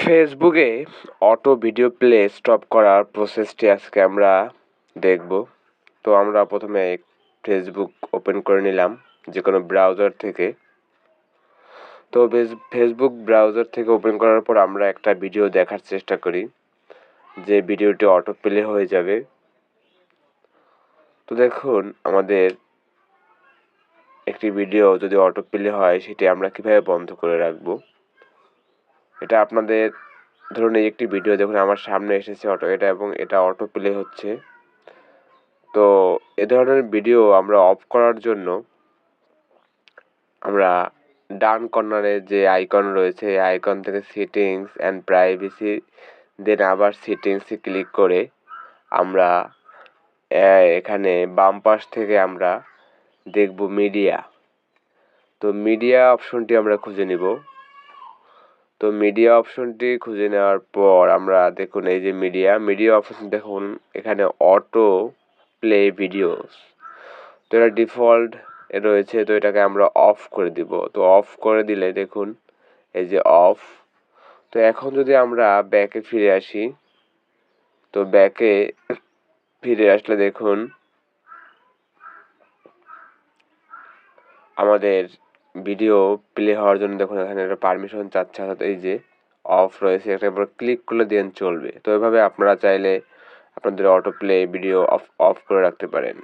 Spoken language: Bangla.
ফেসবুকে অটো ভিডিও প্লে স্টপ করার প্রসেসটি আজকে আমরা দেখব। তো আমরা প্রথমে ফেসবুক ওপেন করে নিলাম যে কোনো ব্রাউজার থেকে। তো ফেসবুক ব্রাউজার থেকে ওপেন করার পর আমরা একটা ভিডিও দেখার চেষ্টা করি, যে ভিডিওটি অটো প্লে হয়ে যাবে। তো দেখুন, আমাদের একটি ভিডিও যদি অটো প্লে হয়, সেটি আমরা কীভাবে বন্ধ করে রাখব? এটা আপনাদের ধরুন এই একটি ভিডিও দেখুন, আমার সামনে এসেছে অটো এটা এবং এটা অটো প্লে হচ্ছে। তো এ ধরনের ভিডিও আমরা অফ করার জন্য আমরা ডান কর্নারে যে আইকন রয়েছে আইকন থেকে সেটিংস অ্যান্ড প্রাইভেসি দেন আবার সেটিংসে ক্লিক করে আমরা এখানে বাম পাশ থেকে আমরা দেখব মিডিয়া তো মিডিয়া অপশনটি আমরা খুঁজে নিব। তো মিডিয়া অপশনটি খুঁজে নেওয়ার পর আমরা দেখুন এই যে মিডিয়া মিডিয়া অপশন দেখুন, এখানে অটো প্লে ভিডিওস তো এটা ডিফল্ট রয়েছে, তো এটাকে আমরা অফ করে দিব। তো অফ করে দিলে দেখুন, এই যে অফ তো এখন যদি আমরা ব্যাকে ফিরে আসি, তো ব্যাকে ফিরে আসলে দেখুন, আমাদের ভিডিও প্লে হওয়ার জন্য দেখুন, এখানে একটা পারমিশন চাচ্ছে। অর্থাৎ এই যে অফ রয়েছে একটা ক্লিক করলে দেন চলবে। তো এভাবে আপনারা চাইলে আপনাদের auto play video off off করে রাখতে পারেন।